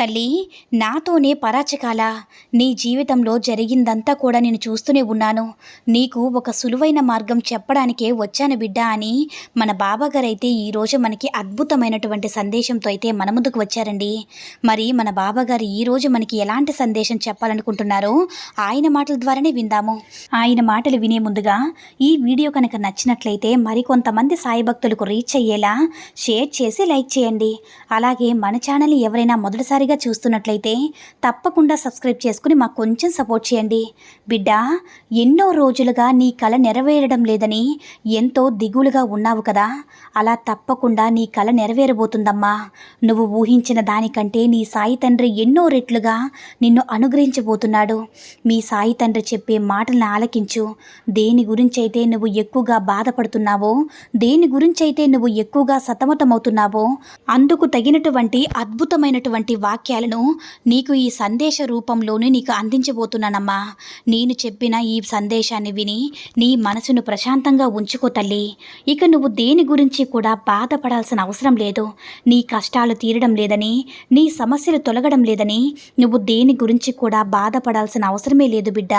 తల్లి నాతోనే పరాచకాల? నీ జీవితంలో జరిగిందంతా కూడా నేను చూస్తూనే ఉన్నాను. నీకు ఒక సులువైన మార్గం చెప్పడానికే వచ్చాను బిడ్డ అని మన బాబాగారైతే ఈరోజు మనకి అద్భుతమైనటువంటి సందేశంతో అయితే మన ముందుకు వచ్చారండి. మరి మన బాబాగారు ఈరోజు మనకి ఎలాంటి సందేశం చెప్పాలనుకుంటున్నారో ఆయన మాటల ద్వారానే విందాము. ఆయన మాటలు వినే ముందుగా ఈ వీడియో కనుక నచ్చినట్లయితే మరికొంతమంది సాయి భక్తులకు రీచ్ అయ్యేలా షేర్ చేసి లైక్ చేయండి. అలాగే మన ఛానల్ ఎవరైనా మొదటిసారి మొదటిసారిగా చూస్తున్నట్లయితే తప్పకుండా సబ్స్క్రైబ్ చేసుకుని మాకు కొంచెం సపోర్ట్ చేయండి. బిడ్డ ఎన్నో రోజులుగా నీ కళ నెరవేరడం లేదని ఎంతో దిగులుగా ఉన్నావు కదా. అలా తప్పకుండా నీ కళ నెరవేరబోతుందమ్మా. నువ్వు ఊహించిన దానికంటే నీ సాయి తండ్రి ఎన్నో రెట్లుగా నిన్ను అనుగ్రహించబోతున్నాడు. మీ సాయి తండ్రి చెప్పే మాటలను ఆలకించు. దేని గురించైతే నువ్వు ఎక్కువగా బాధపడుతున్నావో దేని గురించైతే నువ్వు ఎక్కువగా సతమతమవుతున్నావో అందుకు తగినటువంటి అద్భుతమైనటువంటి వాక్యాలను నీకు ఈ సందేశ రూపంలోనే నీకు అందించబోతున్నానమ్మా. నేను చెప్పిన ఈ సందేశాన్ని విని నీ మనసును ప్రశాంతంగా ఉంచుకో తల్లి. ఇక నువ్వు దేని గురించి కూడా బాధపడాల్సిన అవసరం లేదు. నీ కష్టాలు తీరడం లేదని నీ సమస్యలు తొలగడం లేదని నువ్వు దేని గురించి కూడా బాధపడాల్సిన అవసరమే లేదు బిడ్డ.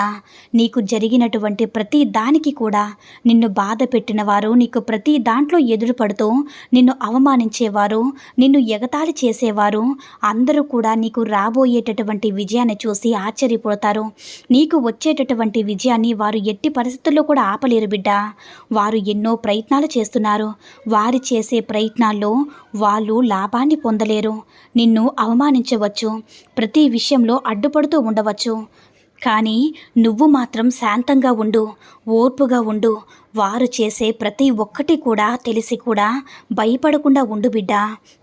నీకు జరిగినటువంటి ప్రతి దానికి కూడా నిన్ను బాధ పెట్టిన వారు నీకు ప్రతి దాంట్లో ఎదురుపడుతూ నిన్ను అవమానించేవారు నిన్ను ఎగతాళి చేసేవారు అందరూ కూడా నీకు రాబోయేటటువంటి విజయాన్ని చూసి ఆశ్చర్యపోతారు నీకు వచ్చేటటువంటి విజయాన్ని వారు ఎట్టి పరిస్థితుల్లో కూడా ఆపలేరు బిడ్డ. వారు ఎన్నో ప్రయత్నాలు చేస్తున్నారు. వారు చేసే ప్రయత్నాల్లో వాళ్ళు లాభాన్ని పొందలేరు. నిన్ను అవమానించవచ్చు. ప్రతి విషయంలో అడ్డుపడుతూ ఉండవచ్చు. కానీ నువ్వు మాత్రం శాంతంగా ఉండు ఓర్పుగా ఉండు. వారు చేసే ప్రతి ఒక్కటి కూడా తెలిసి కూడా భయపడకుండా ఉండు బిడ్డ.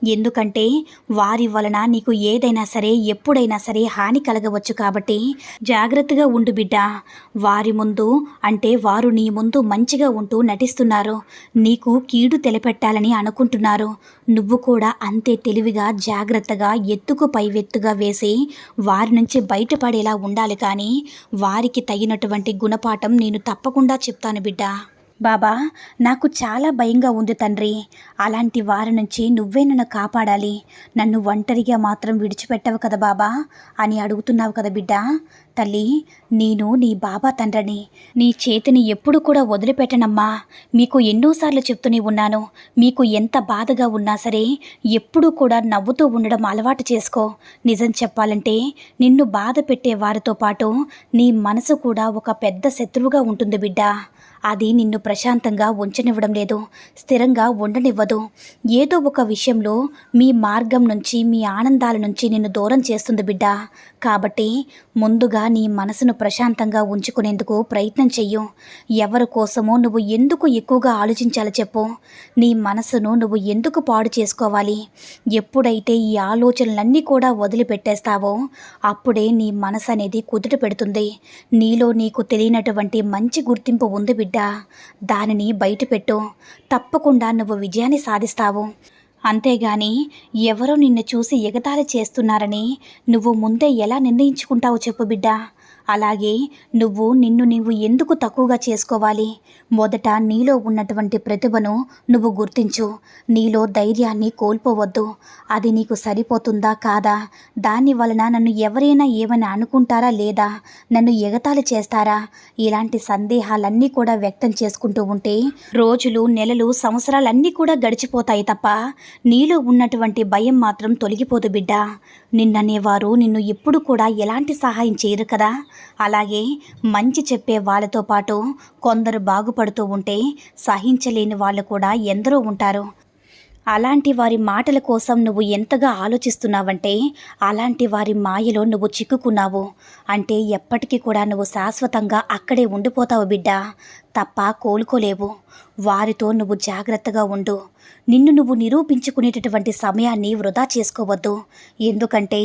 ఎందుకంటే వారి వలన నీకు ఏదైనా సరే ఎప్పుడైనా సరే హాని కలగవచ్చు కాబట్టి జాగ్రత్తగా ఉండు బిడ్డ. వారి ముందు అంటే వారు నీ ముందు మంచిగా ఉంటూ నటిస్తున్నారు. నీకు కీడు తెలపెట్టాలని అనుకుంటున్నారు. నువ్వు కూడా అంతే తెలివిగా జాగ్రత్తగా ఎత్తుకు పైవెత్తుగా వేసి వారి నుంచి బయటపడేలా ఉండాలి కానీ వారికి తగినటువంటి గుణపాఠం నేను తప్పకుండా చెప్తాను బిడ్డ. బాబా నాకు చాలా భయంగా ఉంది తండ్రి. అలాంటి వారి నుంచి నువ్వే నన్ను కాపాడాలి. నన్ను ఒంటరిగా మాత్రం విడిచిపెట్టవు కదా బాబా అని అడుగుతున్నావు కదా బిడ్డ. తల్లి నేను నీ బాబా తండ్రిని. నీ చేతిని ఎప్పుడు కూడా వదిలిపెట్టనమ్మా. మీకు ఎన్నోసార్లు చెప్తూనే ఉన్నాను. మీకు ఎంత బాధగా ఉన్నా సరే ఎప్పుడూ కూడా నవ్వుతూ ఉండడం అలవాటు చేసుకో. నిజం చెప్పాలంటే నిన్ను బాధ పెట్టే వారితో పాటు నీ మనసు కూడా ఒక పెద్ద శత్రువుగా ఉంటుంది బిడ్డ. అది నిన్ను ప్రశాంతంగా ఉంచనివ్వడం లేదు స్థిరంగా ఉండనివ్వదు. ఏదో ఒక విషయంలో మీ మార్గం నుంచి మీ ఆనందాల నుంచి నిన్ను దూరం చేస్తుంది బిడ్డ. కాబట్టి ముందుగా నీ మనసును ప్రశాంతంగా ఉంచుకునేందుకు ప్రయత్నం చెయ్యు. ఎవరి కోసమో నువ్వు ఎందుకు ఎక్కువగా ఆలోచించాలో చెప్పు. నీ మనసును నువ్వు ఎందుకు పాడు చేసుకోవాలి? ఎప్పుడైతే ఈ ఆలోచనలన్నీ కూడా వదిలిపెట్టేస్తావో అప్పుడే నీ మనసు అనేది కుదుట పెడుతుంది. నీలో నీకు తెలియనటువంటి మంచి గుర్తింపు ఉంది బిడ్డ. దానిని బయటపెట్టు తప్పకుండా నువ్వు విజయాన్ని సాధిస్తావు. అంతేగాని ఎవరో నిన్ను చూసి ఎగతాళి చేస్తున్నారని నువ్వు ముందే ఎలా నిర్ణయించుకుంటావో చెప్పు బిడ్డా. అలాగే నువ్వు నిన్ను నీవు ఎందుకు తక్కువగా చేసుకోవాలి? మొదట నీలో ఉన్నటువంటి ప్రతిభను నువ్వు గుర్తించు. నీలో ధైర్యాన్ని కోల్పోవద్దు. అది నీకు సరిపోతుందా కాదా? దాని వలన నన్ను ఎవరైనా ఏమైనా అనుకుంటారా లేదా? నన్ను ఎగతాళి చేస్తారా? ఇలాంటి సందేహాలన్నీ కూడా వ్యక్తం చేసుకుంటూ ఉంటే రోజులు నెలలు సంవత్సరాలన్నీ కూడా గడిచిపోతాయి తప్ప నీలో ఉన్నటువంటి భయం మాత్రం తొలగిపోదు బిడ్డ. నిన్ననేవారు నిన్ను ఎప్పుడు కూడా ఎలాంటి సహాయం చేయరు కదా? అలాగే మంచి చెప్పే వాళ్ళతో పాటు కొందరు బాగుపడుతూ ఉంటే సహించలేని వాళ్ళు కూడా ఎందరో ఉంటారు. అలాంటి వారి మాటల కోసం నువ్వు ఎంతగా ఆలోచిస్తున్నావంటే అలాంటి వారి మాయలో నువ్వు చిక్కుకున్నావు. అంటే ఎప్పటికీ కూడా నువ్వు శాశ్వతంగా అక్కడే ఉండిపోతావు బిడ్డ. తప్ప కోలుకోలేవు. వారితో నువ్వు జాగ్రత్తగా ఉండు. నిన్ను నువ్వు నిరూపించుకునేటటువంటి సమయాన్ని వృధా చేసుకోవద్దు. ఎందుకంటే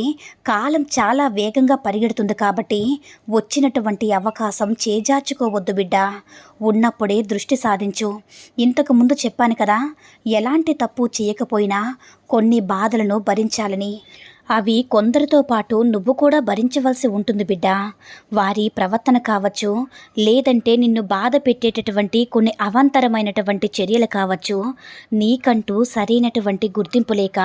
కాలం చాలా వేగంగా పరిగెడుతుంది కాబట్టి వచ్చినటువంటి అవకాశం చేజార్చుకోవద్దు బిడ్డ. ఉన్నప్పుడే దృష్టి సాధించు. ఇంతకు ముందు చెప్పాను కదా ఎలాంటి తప్పు చేయకపోయినా కొన్ని బాధలను భరించాలని. అవి కొందరితో పాటు నువ్వు కూడా భరించవలసి ఉంటుంది బిడ్డ. వారి ప్రవర్తన కావచ్చు లేదంటే నిన్ను బాధ పెట్టేటటువంటి కొన్ని అవాంతరమైనటువంటి చర్యలు కావచ్చు నీకంటూ సరైనటువంటి గుర్తింపు లేక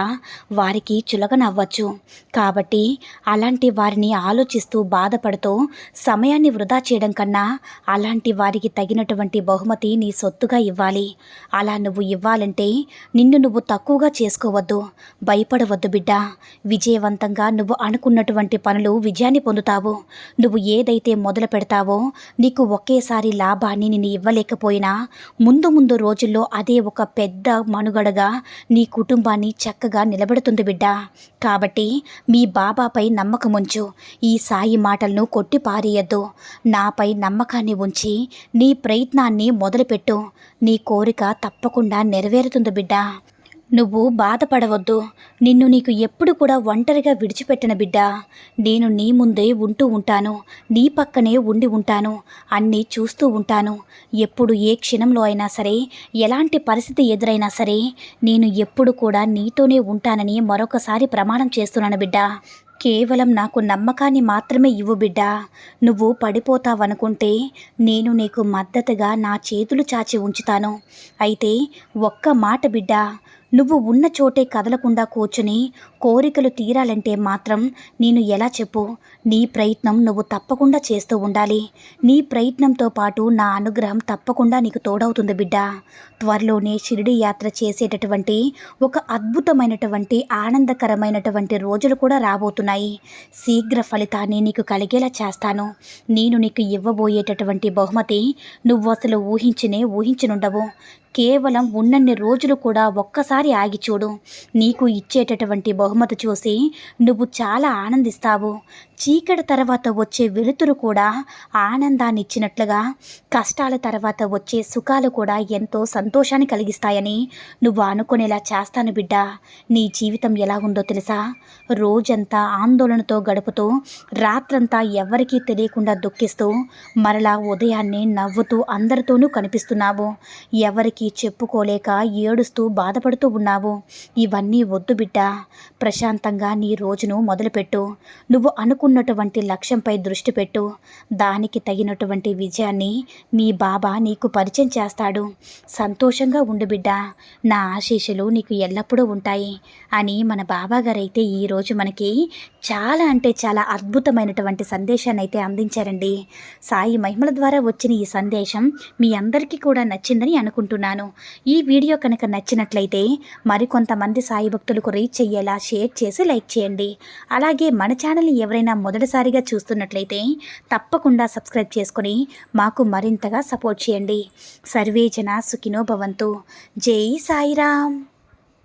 వారికి చులకనవ్వచ్చు. కాబట్టి అలాంటి వారిని ఆలోచిస్తూ బాధపడుతూ సమయాన్ని వృధా చేయడం కన్నా అలాంటి వారికి తగినటువంటి బహుమతి నీ సొత్తుగా ఇవ్వాలి. అలా నువ్వు ఇవ్వాలంటే నిన్ను నువ్వు తక్కువగా చేసుకోవద్దు. భయపడవద్దు బిడ్డ. విజయవంతంగా నువ్వు అనుకున్నటువంటి పనులు విజయాన్ని పొందుతావు. నువ్వు ఏదైతే మొదలు పెడతావో నీకు ఒకేసారి లాభాన్ని నేను ఇవ్వలేకపోయినా ముందు ముందు రోజుల్లో అదే ఒక పెద్ద మనుగడగా నీ కుటుంబాన్ని చక్కగా నిలబెడుతుంది బిడ్డ. కాబట్టి మీ బాబాపై నమ్మకం ఉంచు. ఈ సాయి మాటలను కొట్టి పారేయద్దు నాపై నమ్మకాన్ని ఉంచి నీ ప్రయత్నాన్ని మొదలుపెట్టు. నీ కోరిక తప్పకుండా నెరవేరుతుంది బిడ్డ. నువ్వు బాధపడవద్దు. నిన్ను నీకు ఎప్పుడు కూడా ఒంటరిగా విడిచిపెట్టిన బిడ్డ. నేను నీ ముందే ఉంటూ ఉంటాను. నీ పక్కనే ఉండి ఉంటాను. అన్నీ చూస్తూ ఉంటాను. ఎప్పుడు ఏ క్షణంలో అయినా సరే ఎలాంటి పరిస్థితి ఎదురైనా సరే నేను ఎప్పుడు కూడా నీతోనే ఉంటానని మరొకసారి ప్రమాణం చేస్తున్నాను బిడ్డ. కేవలం నాకు నమ్మకాన్ని మాత్రమే ఇవ్వు బిడ్డ. నువ్వు పడిపోతావనుకుంటే నేను నీకు మద్దతుగా నా చేతులు చాచి ఉంచుతాను. అయితే ఒక్క మాట బిడ్డ నువ్వు ఉన్న చోటే కదలకుండా కూర్చుని కోరికలు తీరాలంటే మాత్రం నేను ఎలా చెప్పు? నీ ప్రయత్నం నువ్వు తప్పకుండా చేస్తూ ఉండాలి. నీ ప్రయత్నంతో పాటు నా అనుగ్రహం తప్పకుండా నీకు తోడవుతుంది బిడ్డ. త్వరలోనే షిరిడి యాత్ర చేసేటటువంటి ఒక అద్భుతమైనటువంటి ఆనందకరమైనటువంటి రోజులు కూడా రాబోతున్నాయి. శీఘ్ర ఫలితాన్ని నీకు కలిగేలా చేస్తాను. నేను నీకు ఇవ్వబోయేటటువంటి బహుమతి నువ్వు అసలు ఊహించినే ఊహించనుండవు. కేవలం ఉన్నన్ని రోజులు కూడా ఒక్కసారి ఆగి చూడు. నీకు ఇచ్చేటటువంటి బహుమతి చూసి నువ్వు చాలా ఆనందిస్తావు. చీకటి తర్వాత వచ్చే వెలుతురు కూడా ఆనందాన్ని ఇచ్చినట్లుగా కష్టాల తర్వాత వచ్చే సుఖాలు కూడా ఎంతో సంతోషాన్ని కలిగిస్తాయని నువ్వు అనుకునేలా చేస్తాను బిడ్డ. నీ జీవితం ఎలా ఉందో తెలుసా? రోజంతా ఆందోళనతో గడుపుతూ రాత్రంతా ఎవరికీ తెలియకుండా దుఃఖిస్తూ మరలా ఉదయాన్నే నవ్వుతూ అందరితోనూ కనిపిస్తున్నావు. ఎవరికీ చెప్పుకోలేక ఏడుస్తూ బాధపడుతూ ఉన్నావు. ఇవన్నీ వద్దు బిడ్డ. ప్రశాంతంగా నీ రోజును మొదలుపెట్టు. నువ్వు అనుకున్నటువంటి లక్ష్యంపై దృష్టి పెట్టు. దానికి తగినటువంటి విజయాన్ని మీ బాబా నీకు పరిచయం చేస్తాడు. సంతోషంగా ఉండు బిడ్డ. నా ఆశీస్సులు నీకు ఎల్లప్పుడూ ఉంటాయి అని మన బాబా గారైతే ఈరోజు మనకి చాలా అంటే చాలా అద్భుతమైనటువంటి సందేశాన్ని అయితే అందించారండి. సాయి మహిమల ద్వారా వచ్చిన ఈ సందేశం మీ అందరికీ కూడా నచ్చిందని అనుకుంటున్నాను. ఈ వీడియో కనుక నచ్చినట్లయితే మరికొంతమంది సాయి భక్తులకు రీచ్ అయ్యేలా షేర్ చేసి లైక్ చేయండి. అలాగే మన ఛానల్ని ఎవరైనా మొదటిసారిగా చూస్తున్నట్లయితే తప్పకుండా సబ్స్క్రైబ్ చేసుకొని మాకు మరింతగా సపోర్ట్ చేయండి. సర్వేజన సుఖినో భవంతు. జై సాయిరామ్.